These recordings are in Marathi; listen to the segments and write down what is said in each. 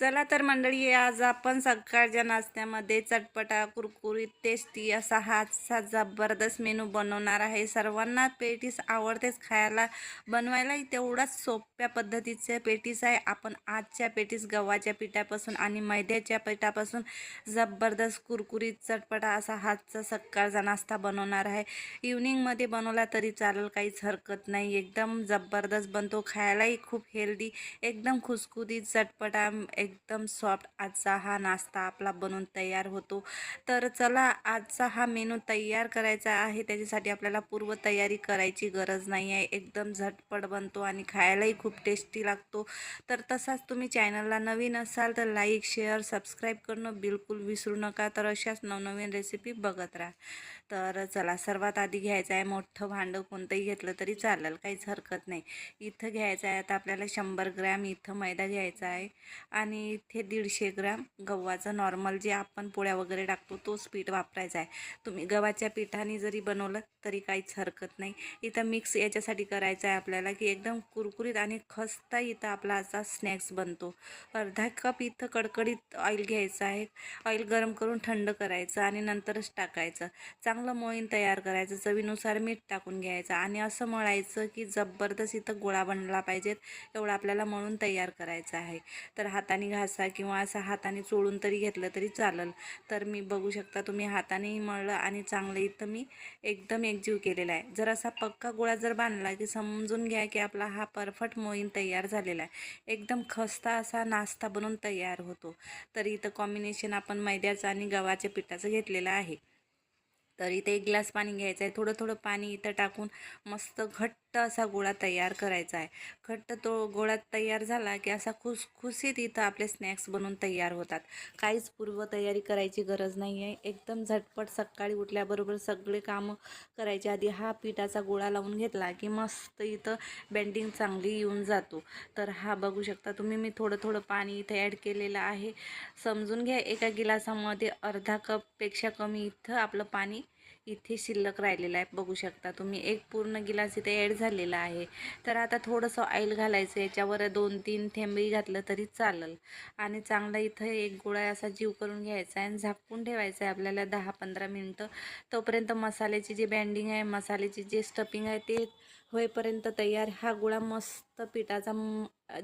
चला तर मंडळी आज आपण सकाळच्या नाश्त्यामध्ये चटपटा कुरकुरीत टेस्टी असा हातचा जबरदस्त मेनू बनवणार आहे. सर्वांना पेटीस आवडतेच खायला बनवायलाही तेवढाच सोप्या पद्धतीचे पेटीस आहे. आपण आजच्या पेटीस गव्हाच्या पिठापासून आणि मैद्याच्या पिठापासून जबरदस्त कुरकुरीत चटपटा असा हातचा सकाळचा नाश्ता बनवणार आहे. इव्हनिंगमध्ये बनवला तरी चालेल काहीच हरकत नाही. एकदम जबरदस्त बनतो. खायलाही खूप हेल्दी एकदम खुसखुदीत चटपटा एक एकदम सॉफ्ट आजचा हा नाश्ता आपला बनून तयार होतो. तर चला आजचा हा मेनू तयार करायचा आहे. त्याच्यासाठी आपल्याला पूर्व तयारी करायची गरज नाही आहे. एकदम झटपट बनतो आणि खायलाही खूप टेस्टी लागतो. तर तसाच तुम्ही चॅनलला नवीन असाल तर लाईक शेअर सबस्क्राईब करणं बिलकुल विसरू नका. तर अशाच नवनवीन रेसिपी बघत राहा. तर चला सर्वात आधी घ्यायचं आहे मोठं भांडं. कोणतंही घेतलं तरी चालेल काहीच हरकत नाही. इथं घ्यायचं आहे आता आपल्याला शंभर ग्रॅम इथं मैदा घ्यायचा आहे. आणि इथे दीडशे ग्रॅम गव्हाचं नॉर्मल जे आपण पोळ्या वगैरे टाकतो तोच पीठ वापरायचा आहे. तुम्ही गव्हाच्या पिठाने जरी बनवलं तरी काहीच हरकत नाही. इथं मिक्स याच्यासाठी करायचं आहे आपल्याला की एकदम कुरकुरीत आणि खस्ता इथं आपला असा स्नॅक्स बनतो. अर्धा कप इथं कडकडीत ऑइल घ्यायचं आहे. ऑइल गरम करून थंड करायचं आणि नंतरच टाकायचं. चांगलं मोईन तयार करायचं. चवीनुसार मीठ टाकून घ्यायचं आणि असं मळायचं की जबरदस्त इथं गोळा बनला पाहिजेत एवढा आपल्याला मळून तयार करायचं आहे. तर हाताने घासा किंवा असं हाताने चोळून तरी घेतलं तरी चालेल. तर मी बघू शकता तुम्ही हातानेही मळलं आणि चांगलं इथं मी एकदम एकजीव केलेला आहे. जर असा पक्का गोळा जर बांधला की समजून घ्या की आपला हा परफेक्ट मोईन तयार झालेला आहे. एकदम खस्ता असा नाश्ता बनून तयार होतो. तर इथं कॉम्बिनेशन आपण मैद्याचं आणि गव्हाच्या पिठाचं घेतलेलं आहे. तर इथे एक ग्लास पाणी घ्यायचं आहे. थोडं थोडं पाणी इथं टाकून मस्त घट्ट असा गोळा तयार करायचा आहे. घट्ट तो गोळा तयार झाला की असा खुसखुशीत इथं आपले स्नॅक्स बनवून तयार होतात. काहीच पूर्वतयारी करायची गरज नाही आहे एकदम झटपट सकाळी उठल्याबरोबर सगळे कामं करायच्या आधी हा पिठाचा गोळा लावून घेतला की मस्त इथं बेंडिंग चांगली येऊन जातो. तर हा बघू शकता तुम्ही मी थोडं थोडं पाणी इथं ॲड केलेलं आहे. समजून घ्या एका गिलासामध्ये अर्धा कपपेक्षा कमी इथं आपलं पाणी इथे शिल्लक राहिलेलं आहे. बघू शकता तुम्ही एक पूर्ण गिलास इथे ॲड झालेला आहे. तर आता थोडंसं ऑइल घालायचं याच्यावर दोन तीन थेंबी घातलं तरी चालेल. आणि चांगला इथं एक गोळा असा जीव करून घ्यायचा आहे आणि झाकून ठेवायचं आहे आपल्याला दहा पंधरा मिनटं. तोपर्यंत मसाल्याची जी बँडिंग आहे मसाल्याची जे स्टफिंग आहे ते होईपर्यंत तयार. हा गोळा मस्त पिठाचा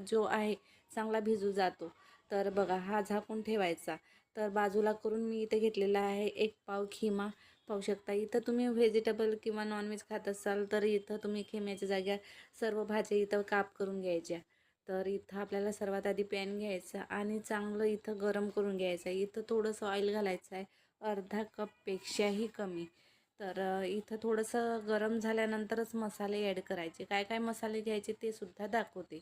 जो आहे चांगला भिजू जातो. तर बघा हा झाकून ठेवायचा. तर बाजूला करून मी इथे घेतलेला आहे एक पाव खिमा. पाहू शकता. इथं तुम्ही व्हेजिटेबल किंवा नॉनव्हेज खात असाल तर इथं तुम्ही खेम्याच्या जाग्या सर्व भाज्या इथं काप करून घ्यायच्या. तर इथं आपल्याला सर्वात आधी पॅन घ्यायचा आणि चांगलं इथं गरम करून घ्यायचं. आहे इथं थोडंसं ऑइल घालायचं आहे अर्धा कपपेक्षाही कमी. तर इथं थोडंसं गरम झाल्यानंतरच मसाले ॲड करायचे. काय काय मसाले घ्यायचे ते सुद्धा दाखवते.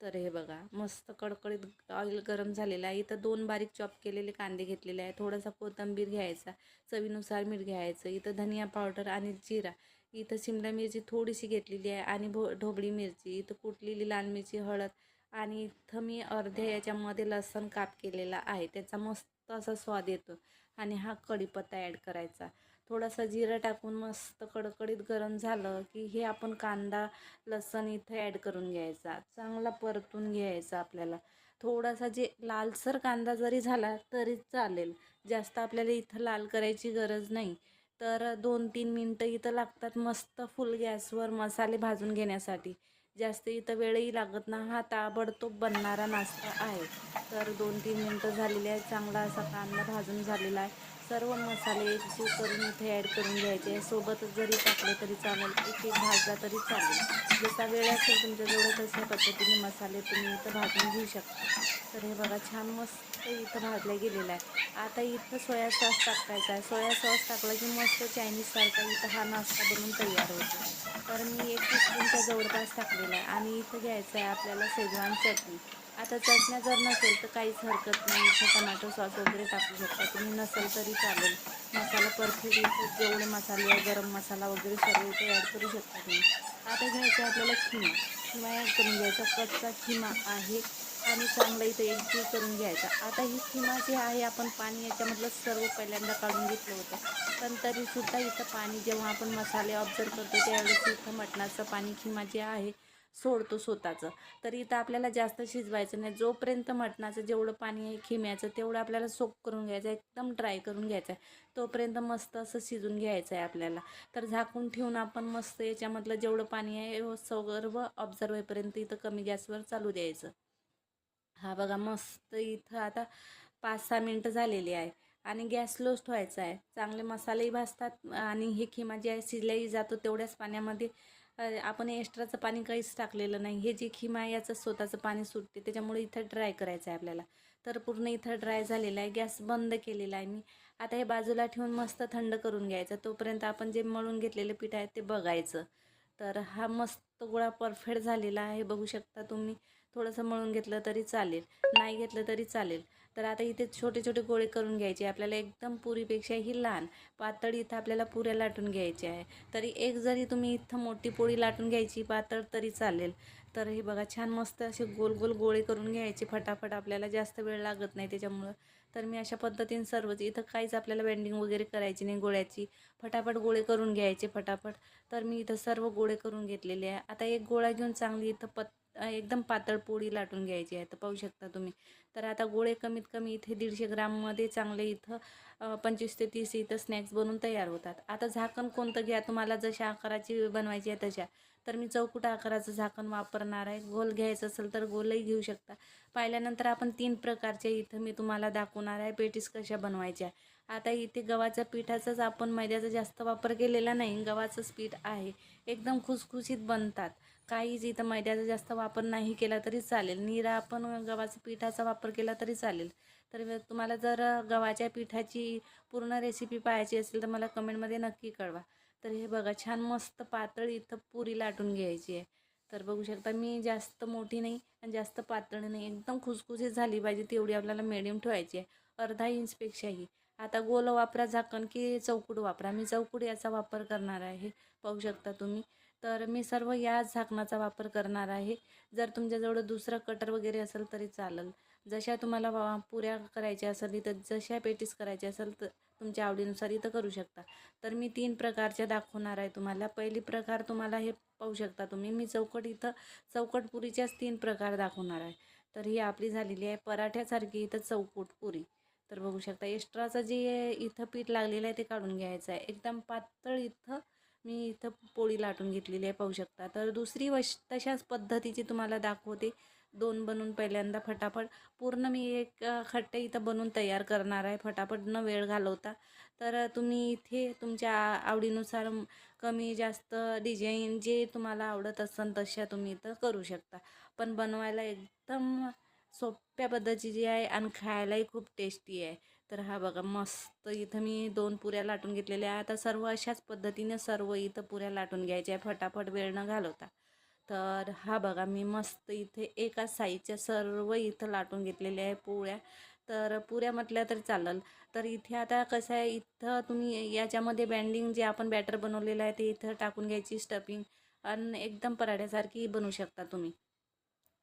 तर हे बघा मस्त कडकडीत ऑइल गरम झालेलं आहे. इथं दोन बारीक चॉप केलेले कांदे घेतलेले आहे थोडासा कोथिंबीर घ्यायचा चवीनुसार मीठ घ्यायचं. इथं धनिया पावडर आणि जिरा. इथं शिमला मिरची थोडीशी घेतलेली आहे आणि भो ढोबळी मिरची. इथं कुटलेली लाल मिरची हळद आणि इथं मी अर्ध्या याच्यामध्ये लसण काप केलेला आहे. त्याचा मस्त असा स्वाद येतो आणि हा कढीपत्ता ॲड करायचा. थोडासा जिरा टाकून मस्त कडकडीत गरम झालं की हे आपण कांदा लसण इथं ॲड करून घ्यायचा. चांगला परतून घ्यायचा आपल्याला. थोडासा जे लालसर कांदा जरी झाला तरी चालेल. जास्त आपल्याला इथं लाल करायची गरज नाही. तर दोन तीन मिनटं इथं लागतात मस्त फुल गॅसवर मसाले भाजून घेण्यासाठी. जास्त इथं वेळही लागत ना हा ताबडतोब बनणारा नाश्ता आहे. तर दोन तीन मिनटं झालेली आहे. चांगला असा कांदा भाजून झालेला आहे. सर्व मसाले एकजीव करून इथे ॲड करून घ्यायचे. सोबतच जरी टाकले तरी चालेल एक एक भाजला तरी चालेल. जसा वेळ असेल तुमच्याजवळ तशा पद्धतीने मसाले तुम्ही इथं भाजून घेऊ शकता. तर हे बघा छान मस्त इथं भाजलं गेलेलं आहे. आता इथं सोया सॉस टाकायचा आहे. सोया सॉस टाकला की मस्त चायनीजसारखा इथं हा नाश्ता बनवून तयार होतो. तर मी एक टीस्पूनच्या जवळपास टाकलेला आहे. आणि इथं घ्यायचं आहे आपल्याला शेजवान चटणी. आता चटण्या जर नसेल तर काहीच हरकत नाही. इथे टमॅटो सॉस वगैरे टाकू शकता. तुम्ही नसेल तरी चालेल. मसाला परफेक्ट इथे जेवढे मसाले गरम मसाला वगैरे सर्व इथे ॲड करू शकता तुम्ही. आता घ्यायचं आपल्याला खिमा. खिमा ॲड करून घ्यायचा. कच्चा खिमा आहे आणि चांगलं इथं एकजीव करून घ्यायचा. आता ही खिमा जी आहे आपण पाणी याच्यामधलं सर्व पहिल्यांदा काढून घेतलं होतं. पण तरीसुद्धा इथं पाणी जेव्हा आपण मसाले ऑब्झर्व करतो त्यावेळेस इथं मटणाचं पाणी खिमा जे आहे सोडतो स्वतःचं. तर इथं आपल्याला जास्त शिजवायचं नाही. जोपर्यंत मटणाचं जेवढं पाणी आहे खिम्याचं तेवढं आपल्याला सोक करून घ्यायचं आहे एकदम ड्राय करून घ्यायचं आहे तोपर्यंत मस्त असं शिजून घ्यायचं आहे आपल्याला. तर झाकून ठेवून आपण मस्त याच्यामधलं जेवढं पाणी आहे सर्व ऑब्झर्व होईपर्यंत इथं कमी गॅसवर चालू द्यायचं. हा बघा मस्त इथं आता पाच सहा मिनटं झालेली आहे आणि गॅस लोस्ट व्हायचा आहे. चांगले मसालेही भाजतात आणि हे खिमा जे आहे शिजल्याही जातो तेवढ्याच पाण्यामध्ये आपण एक्स्ट्राचं पाणी काहीच टाकलेलं नाही. हे जे खिमा आहे याचं स्वतःचं पाणी सुटते. त्याच्यामुळे इथं ड्राय करायचं आहे आपल्याला. तर पूर्ण इथं ड्राय झालेलं आहे. गॅस बंद केलेला आहे मी. आता हे बाजूला ठेवून मस्त थंड करून घ्यायचं. तोपर्यंत आपण जे मळून घेतलेलं पीठ आहे ते बघायचं. तर हा मस्त गोळा परफेक्ट झालेला आहे. बघू शकता तुम्ही. थोडंसं मळून घेतलं तरी चालेल. नाही घेतलं तरी चालेल. तर आता इथे छोटे छोटे गोळे करून घ्यायचे. आपल्याला एकदम पुरीपेक्षाही लहान. पातळ इथं आपल्याला पुऱ्या लाटून घ्यायचे आहे. तरी एक जरी तुम्ही इथं मोठी पोळी लाटून घ्यायची पातळ तरी चालेल. तर हे बघा छान मस्त असे गोल गोल गोळे करून घ्यायचे. फटाफट आपल्याला जास्त वेळ लागत नाही त्याच्यामुळं. तर मी अशा पद्धतीने सर्वच इथं काहीच आपल्याला बेंडिंग वगैरे करायची नाही गोळ्याची. फटाफट गोळे करून घ्यायचे फटाफट. तर मी इथं सर्व गोळे करून घेतलेले आहे. आता एक गोळा घेऊन चांगली इथं पत एकदम पातळ पोळी लाटून घ्यायची आहे तर पाहू शकता तुम्ही. तर आता गोळे कमीत कमी इथे दीडशे ग्राममध्ये चांगले इथं पंचवीस ते तीस इथं स्नॅक्स बनवून तयार होतात. आता झाकण कोणतं घ्या? तुम्हाला जशा आकाराची बनवायची आहे तशा. तर मी चौकुटा आकाराचं झाकण वापरणार आहे. गोल घ्यायचं असेल तर गोलही घेऊ शकता. पाहिल्यानंतर आपण तीन प्रकारचे इथं मी तुम्हाला दाखवणार आहे पेटीस कशा बनवायच्या. आता इथे गव्हाच्या पिठाचाच आपण मैद्याचा जास्त वापर केलेला नाही. गव्हाचंच पीठ आहे. एकदम खुसखुशीत बनतात. काहीच इथं मैद्याचा जास्त वापर नाही केला तरी चालेल. निरा आपण गव्हाच्या पिठाचा वापर केला तरी चालेल. तर तुम्हाला जर गव्हाच्या पिठाची पूर्ण रेसिपी पाहायची असेल तर मला कमेंटमध्ये नक्की कळवा. तर हे बघा छान मस्त पातळ इथं पुरी लाटून घ्यायची आहे. तर बघू शकता मी जास्त मोठी नाही आणि जास्त पातळ नाही. एकदम खुसखुशीत झाली पाहिजे तेवढी आपल्याला मिडियम ठेवायची आहे. अर्धा इंचपेक्षाही आता गोल वापरा झाकण की चौकूट वापरा. मी चौकूट याचा वापर करणार आहे. पाहू शकता तुम्ही. तर मी सर्व याच झाकणाचा वापर करणार आहे. जर तुमच्याजवळ दुसरं कटर वगैरे असेल तरी चालेल. जशा तुम्हाला वा- पुऱ्या करायच्या असेल इथं जशा पेटीस करायच्या असेल तर तुमच्या आवडीनुसार इथं करू शकता. तर मी तीन प्रकारच्या दाखवणार आहे तुम्हाला. पहिली प्रकार तुम्हाला हे पाहू शकता तुम्ही. मी चौकट इथं चौकट पुरीच्याच तीन प्रकार दाखवणार आहे. तर ही आपली झालेली आहे. पराठ्यासारखी इथं चौकट पुरी. तर बघू शकता एक्स्ट्राचं जे इथं पीठ लागलेलं आहे ते काढून घ्यायचं आहे. एकदम पातळ इथं मी इथं पोळी लाटून घेतलेली आहे पाहू शकता. तर दुसरी वश तशाच पद्धतीची तुम्हाला दाखवते. दोन बनवून पहिल्यांदा फटाफट. पूर्ण मी एक खट्टे इथं बनवून तयार करणार आहे. फटाफट न वेळ घालवता. तर तुम्ही इथे तुमच्या आवडीनुसार कमी जास्त डिझाईन जे तुम्हाला आवडत असेल तशा तुम्ही इथं करू शकता. पण बनवायला एकदम सोप्या पद्धतीची आहे आणि खायलाही खूप टेस्टी आहे. तर हा बघा मस्त इथं मी दोन पुऱ्या लाटून घेतलेल्या आहे आता सर्व अशाच पद्धतीने सर्व इथं पुऱ्या लाटून घ्यायच्या फटाफट वेळ न घालवता. तर हा बघा मी मस्त इथे एका साईजच्या सर्व इथं लाटून घेतलेल्या आहे पोळ्या तर पुऱ्या म्हटल्या तर चालेल. तर इथे आता कसं आहे इथं तुम्ही याच्यामध्ये बँडिंग जे आपण बॅटर बनवलेलं आहे ते इथं टाकून घ्यायची स्टफिंग आणि एकदम पराठ्यासारखी बनवू शकता तुम्ही.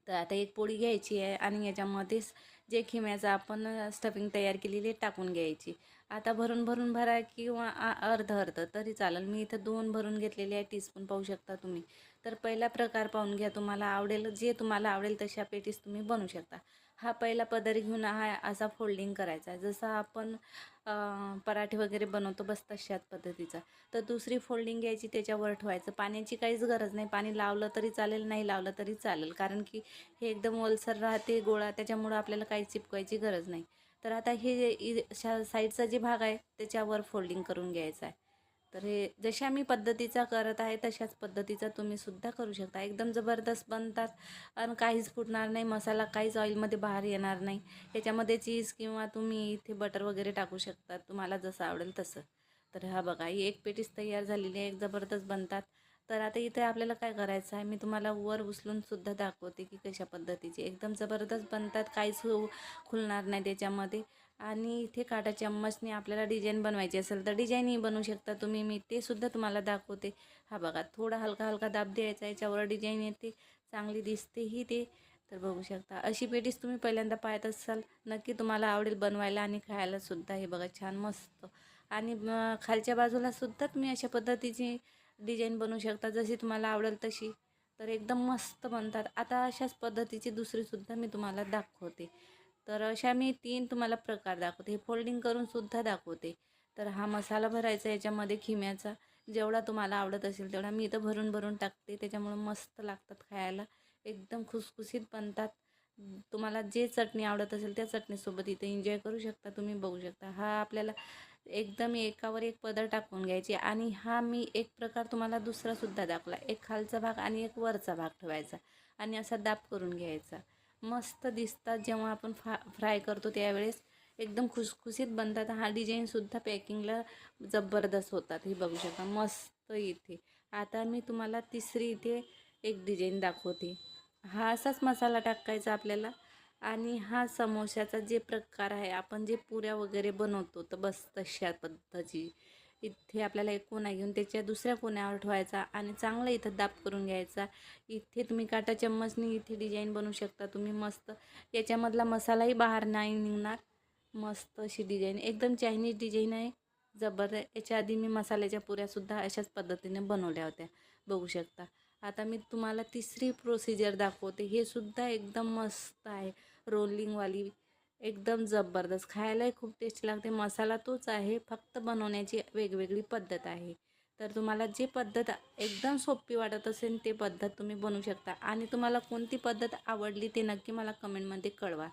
तर आता एक पोळी घ्यायची आहे आणि याच्यामध्येच जे खिम्याचं आपण स्टफिंग तयार केलेली आहे टाकून घ्यायची. आता भरून भरून भरा किंवा आ- अर्ध अर्ध तरी चालेल. मी इथं दोन भरून घेतलेले आहे टीस्पून पाहू शकता तुम्ही. तर पहिला प्रकार पाहून घ्या. तुम्हाला आवडेल जे तुम्हाला आवडेल तशा पेटीस तुम्ही बनवू शकता. हा पहिला पदर घेऊन हा असा फोल्डिंग करायचा आहे. जसं आपण पराठे वगैरे बनवतो बस तशाच पद्धतीचा. तर दुसरी फोल्डिंग घ्यायची त्याच्यावर ठेवायचं. पाण्याची काहीच गरज नाही. पाणी लावलं तरी चालेल नाही लावलं तरी चालेल. कारण की हे एकदम ओलसर राहते गोळा त्याच्यामुळं आपल्याला काही चिपकायची गरज नाही. तर आता हे साईडचा जे भाग आहे त्याच्यावर फोल्डिंग करून घ्यायचा आहे. तर हे जशा मी पद्धतीचा करत आहे तशाच पद्धतीचा तुम्ही सुद्धा करू शकता. एकदम जबरदस्त बनतात आणि काहीच फुटणार नाही मसाला काहीच ऑइलमध्ये बाहेर येणार नाही. याच्यामध्ये चीज किंवा तुम्ही इथे बटर वगैरे टाकू शकता तुम्हाला जसं आवडेल तसं. तर हा बघा ही एक पेटीस तयार झालेली आहे एक जबरदस्त बनतात. तर आता इथे आपल्याला काय करायचं आहे मी तुम्हाला वर उचलून सुद्धा दाखवते की कशा पद्धतीची. एकदम जबरदस्त बनतात काहीच हो- खुलणार नाही त्याच्यामध्ये. आणि इथे काटा चम्मचने आपल्याला डिझाईन बनवायची असेल तर डिझाईनही बनवू शकता तुम्ही. मी ते सुद्धा तुम्हाला दाखवते. हा बघा थोडा हलका हलका दाब द्यायचा याच्यावर डिझाईन येते चांगली दिसतेही ते. तर बघू शकता अशी पेटीस तुम्ही पहिल्यांदा पाहत असाल नक्की तुम्हाला आवडेल बनवायला आणि खायलासुद्धा हे बघा छान मस्त. आणि खालच्या बाजूला सुद्धा तुम्ही अशा पद्धतीची डिझाईन बनवू शकता जशी तुम्हाला आवडेल तशी. तर एकदम मस्त बनतात. आता अशाच पद्धतीची दुसरीसुद्धा मी तुम्हाला दाखवते. तर अशा मी तीन तुम्हाला प्रकार दाखवते. हे फोल्डिंग करूनसुद्धा दाखवते. तर हा मसाला भरायचा याच्यामध्ये खिम्याचा. जेवढा तुम्हाला आवडत असेल तेवढा मी इथं भरून भरून टाकते. त्याच्यामुळं मस्त लागतात खायला. एकदम खुसखुशीत बनतात. तुम्हाला जे चटणी आवडत असेल त्या चटणीसोबत इथे एन्जॉय करू शकता. तुम्ही बघू शकता. हा आपल्याला एकदम एकावर एक पदर टाकून घ्यायची आणि हा मी एक प्रकार तुम्हाला दुसरासुद्धा दाखला एक खालचा भाग आणि एक वरचा भाग ठेवायचा आणि असा दाब करून घ्यायचा. मस्त दिसतात जेव्हा आपण फा फ्राय करतो त्यावेळेस. एकदम खुसखुशीत बनतात. हा डिझाईनसुद्धा पॅकिंगला जबरदस्त होतात. हे बघू शकता. मस्त इथे. आता मी तुम्हाला तिसरी इथे एक डिझाईन दाखवते. हा असाच मसाला टाकायचा आपल्याला. आणि हा समोशाचा जे प्रकार आहे आपण जे पुऱ्या वगैरे बनवतो तर बस तशा पद्धतीची. इथे आपल्याला एक कोणा घेऊन त्याच्या दुसऱ्या कोण्यावर ठेवायचा आणि चांगलं इथं दाब करून घ्यायचा. इथे तुम्ही काटा चम्मचनी इथे डिझाईन बनवू शकता. तुम्ही मस्त याच्यामधला मसालाही बाहेर नाही निघणार. मस्त अशी डिझाईन एकदम चायनीज डिझाईन आहे. जबर याच्या आधी मी मसाल्याच्या पुऱ्यासुद्धा अशाच पद्धतीने बनवल्या होत्या. बघू शकता. आता मी तुम्हाला तिसरी प्रोसिजर दाखवते. हे सुद्धा एकदम मस्त आहे. रोलिंगवाली एकदम जबरदस्त. खायलाही खूप टेस्टी लागते. मसाला तोच आहे. फक्त बनवण्याची वेगवेगळी पद्धत आहे. तर तुम्हाला जी पद्धत एकदम सोपी वाटत असेल ते पद्धत तुम्ही बनवू शकता. आणि तुम्हाला कोणती पद्धत आवडली ते नक्की मला कमेंटमध्ये कळवा.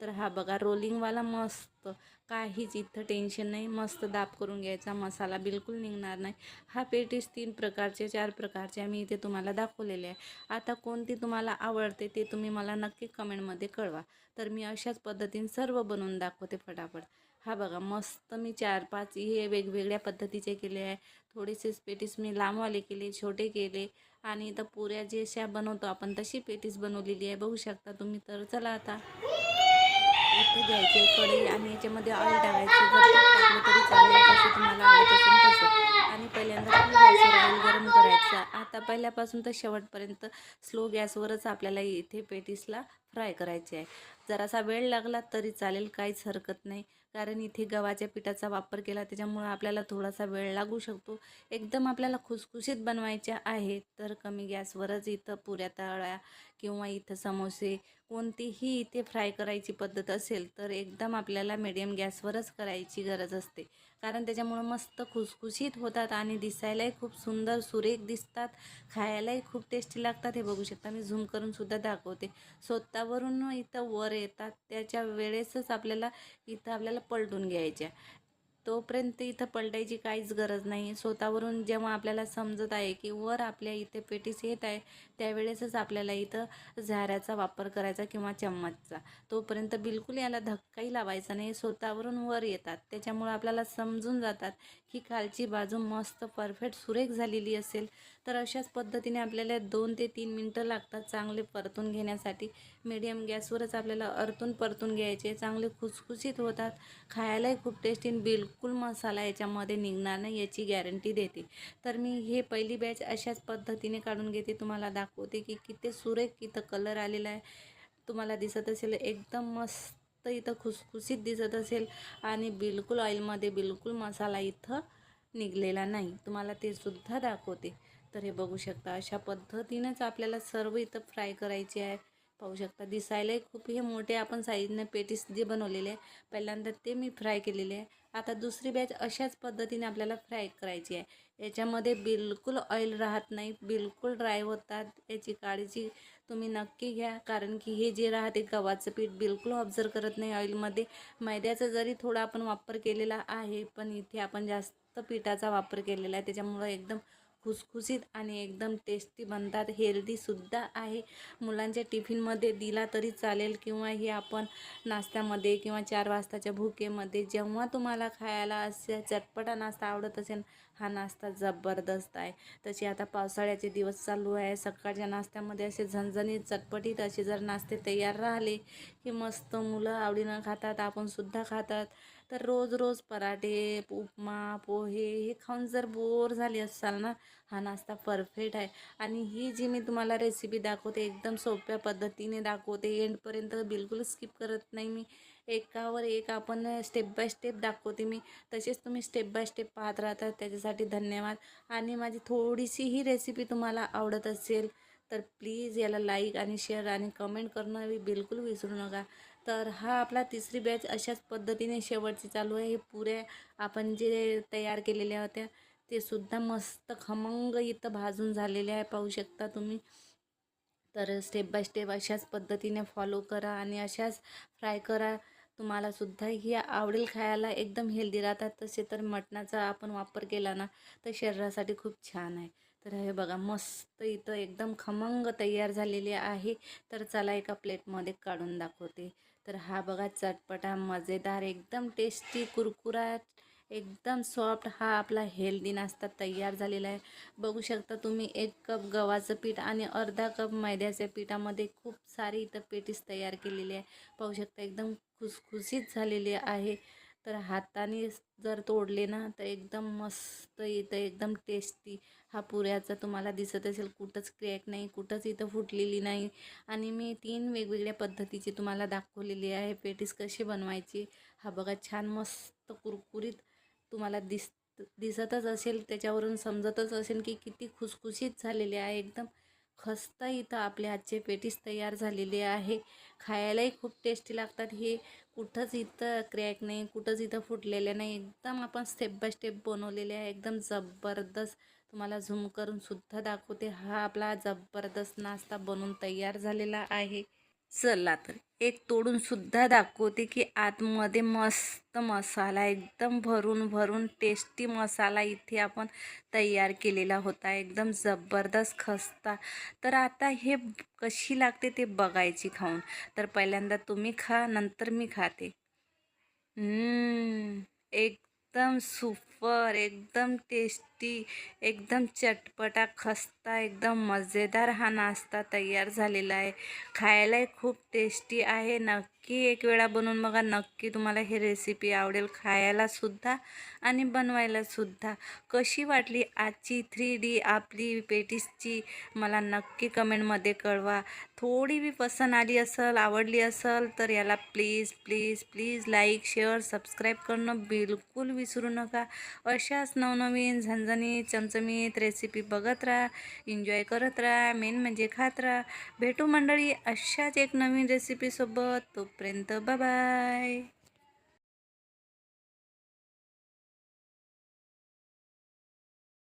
तर हा बघा रोलिंगवाला मस्त. काहीच इथं टेन्शन नाही. मस्त दाब करून घ्यायचा. मसाला बिलकुल निघणार नाही. हा पेटीस तीन प्रकारचे चार प्रकारचे आम्ही इथे तुम्हाला दाखवलेले आहे. आता कोणती तुम्हाला आवडते ते तुम्ही मला नक्की कमेंटमध्ये कळवा. तर मी अशाच पद्धतीने सर्व बनवून दाखवते फटाफट. हा बघा मस्त मी चार पाच हे वेगवेगळ्या पद्धतीचे केले आहे. थोडेसेच पेटीस मी लांबवाले केले छोटे केले. आणि इथं पुऱ्या जे बनवतो आपण तशी पेटीस बनवलेली आहे. बघू शकता तुम्ही तर चला आता. इथे घ्यायचे कढई आणि याच्यामध्ये ऑइल टाकायचं. जर टाकलं तरी चालेल जसं तुम्हाला आवडत असेल तसं. आणि पहिल्यांदा गॅसवर ऑइल गरम करायचं. आता पहिल्यापासून तर शेवटपर्यंत स्लो गॅसवरच आपल्याला इथे पेटीसला फ्राय करायचे आहे. जरासा वेळ लागला तरी चालेल काहीच हरकत नाही. कारण इथे गव्हाच्या पिठाचा वापर केला त्याच्यामुळं आपल्याला थोडासा वेळ लागू शकतो. एकदम आपल्याला खुसखुशीत बनवायच्या आहे तर कमी गॅसवरच इथं पुऱ्या तळ्या किंवा इथं समोसे कोणतीही इथे फ्राय करायची पद्धत असेल तर एकदम आपल्याला मिडियम गॅसवरच करायची गरज असते. कारण त्याच्यामुळं मस्त खुसखुशीत होतात आणि दिसायलाही खूप सुंदर सुरेख दिसतात. खायलाही खूप टेस्टी लागतात. हे बघू शकता मी झूम करून सुद्धा दाखवते. स्वतःवरून इथं वर येतात. त्याच्या वेळेसच आपल्याला इथं आपल्याला पलटून घ्यायच्या. तोपर्यंत इथं पलटायची काहीच गरज नाही स्वतःवरून जेव्हा आपल्याला समजत आहे की वर आपल्या इथे पेटीस येत आहे त्यावेळेसच आपल्याला इथं झाऱ्याचा वापर करायचा किंवा चम्मचचा. तोपर्यंत बिलकुल याला धक्काही लावायचा नाही. स्वतःवरून वर येतात. त्याच्यामुळं आपल्याला समजून जातात की खालची बाजू मस्त परफेक्ट सुरेख झालेली असेल. तर अशाच पद्धतीने आपल्याला दोन ते तीन मिनटं लागतात चांगले परतून घेण्यासाठी. मीडियम गॅसवरच आपल्याला परतून परतून घ्यायचे. चांगले खुसखुशीत होतात. खायलाही खूप टेस्टी बिलकुल मसाला याच्यामध्ये निघणार नाही याची गॅरंटी देते. तर मी हे पहिली बॅच अशाच पद्धतीने काढून घेते. तुम्हाला दाखवते की किती सुरेख इथं कलर आलेला आहे. तुम्हाला दिसत असेल एकदम मस्त इथं खुसखुशीत दिसत असेल आणि बिलकुल ऑइलमध्ये बिलकुल मसाला इथं निघलेला नाही. तुम्हाला ते सुद्धा दाखवते. तर हे बघू शकता अशा पद्धतीनेच आपल्याला सर्व इथं फ्राय करायचे आहे. पाहू शकता दिसायलाही खूप हे मोठे आपण साईजने पेटीस जे बनवलेले आहे पहिल्यांदा ते मी फ्राय केलेले आहे. आता दुसरी बॅच अशाच पद्धतीने आपल्याला फ्राय करायची आहे. याच्यामध्ये बिलकुल ऑइल राहत नाही बिलकुल ड्राय होतात. याची काळजी तुम्ही नक्की घ्या कारण की हे जे राहते गव्हाचं पीठ बिलकुल ऑब्झर्व करत नाही ऑइलमध्ये मैद्याचा जरी थोडा आपण वापर केलेला आहे पण इथे आपण जास्त पिठाचा वापर केलेला आहे. त्याच्यामुळं एकदम खुसखुशीत आणि एकदम टेस्टी बनतात. हेल्दीसुद्धा आहे. मुलांच्या टिफिनमध्ये दिला तरी चालेल किंवा हे आपण नाश्त्यामध्ये किंवा चार वाजताच्या भुकेमध्ये जेव्हा तुम्हाला खायला असे चटपटा नाश्ता आवडत असेल हा नाश्ता जबरदस्त आहे. तसे आता पावसाळ्याचे दिवस चालू आहे. सकाळच्या नाश्त्यामध्ये असे झणझणीत चटपटीत असे जर नाश्ते तयार राहिले की मस्त मुलं आवडीनं खातात आपणसुद्धा खातात. तर रोज रोज पराठे उपमा पोहे हे खाऊन जर बोर झाली असाल ना हा नाश्ता परफेक्ट आहे. आणि ही जी मी तुम्हाला रेसिपी दाखवते एकदम सोप्या पद्धतीने दाखवते एंडपर्यंत बिलकुल स्किप करत नाही मी. एकावर एक आपण स्टेप बाय स्टेप दाखवते मी. तसेच तुम्ही स्टेप बाय स्टेप पाहत राहता त्याच्यासाठी धन्यवाद. आणि माझी थोडीशी ही रेसिपी तुम्हाला आवडत असेल तर प्लीज याला लाईक आणि शेअर आणि कमेंट करणं बिलकुल विसरू नका. तर हा आपला तिसरी बॅच अशाच पद्धतीने शेवटची चालू आहे. हे पुऱ्या आपण जे तयार केलेल्या होत्या ते सुद्धा मस्त खमंग इथं भाजून झालेले आहे पाहू शकता तुम्ही. तर स्टेप बाय स्टेप अशाच पद्धतीने फॉलो करा आणि अशाच फ्राय करा. तुम्हाला सुद्धा ही आवडेल खायला एकदम हेल्दी राहतात. तसे तर मटणाचा आपण वापर केला ना तर शरीरासाठी खूप छान आहे. तर हे बघा मस्त इथं एकदम खमंग तयार झालेली आहे. तर चला एका प्लेटमध्ये काढून दाखवते. तर हा बघा चटपटा मजेदार एकदम टेस्टी कुरकुरा एकदम सॉफ्ट हा आपला हेल्दी नाश्ता तयार झालेला आहे. बघू शकता तुम्ही एक कप गव्हाचं पीठ आणि अर्धा कप मैद्याच्या पिठामध्ये खूप सारी इथं पेटीस तयार केलेली आहे. पाहू शकता एकदम खुसखुशीत झालेली आहे. तर हाताने जर तोडले ना तर एकदम मस्त इथं एकदम टेस्टी हा पुऱ्याचा तुम्हाला दिसत असेल कुठंच क्रॅक नाही कुठंच इथं फुटलेली नाही. आणि मी तीन वेगवेगळ्या पद्धतीची तुम्हाला दाखवलेली आहे. पेटीस कशी बनवायची हा बघा छान मस्त कुरकुरीत तुम्हाला दिस दिसतच असेल. त्याच्यावरून समजतच असेल की किती खुसखुशीत झालेली आहे. एकदम खस्ता इथं आपल्या हातचे पेटीस तयार झालेले आहे. खायलाही खूप टेस्टी लागतात. हे कुठंच इथं क्रॅक नाही कुठंच इथं फुटलेले नाही. एकदम आपण स्टेप बाय स्टेप बनवलेले आहे. एकदम जबरदस्त तुम्हाला झूम करून सुद्धा दाखवते. हा आपला जबरदस्त नाश्ता बनून तयार झालेला आहे. चला तर. एक तोडून सुद्धा दाखवते की आतमध्ये मस्त मसाला एकदम भरून भरून टेस्टी मसाला इथे आपण तयार केलेला होता. एकदम जबरदस्त खस्ता. तर आता हे कशी लागते ते बघायची खाऊन. तर पहिल्यांदा तुम्ही खा नंतर मी खाते. एकदम सुपर एकदम टेस्टी एकदम चटपटा खस्ता एकदम मजेदार हा नाश्ता तयार झालेला आहे. खायलाही खूप टेस्टी आहे. नक्की एक वेळा बनवून बघा. नक्की तुम्हाला ही रेसिपी आवडेल खायलासुद्धा आणि बनवायलासुद्धा कशी वाटली आजची थ्री डी आपली पेटीसची? मला नक्की कमेंटमध्ये कळवा. थोडी बी पसंत आली असेल आवडली असेल तर याला please please please like share subscribe करणं बिलकुल विसरू नका. अशाच नवनवीन झणझणीत चमचमीत रेसिपी बघत राहा एन्जॉय करत राहा मेन म्हणजे खात राहा. भेटू मंडळी अशाच एक नवीन रेसिपीसोबत तोपर्यंत बाय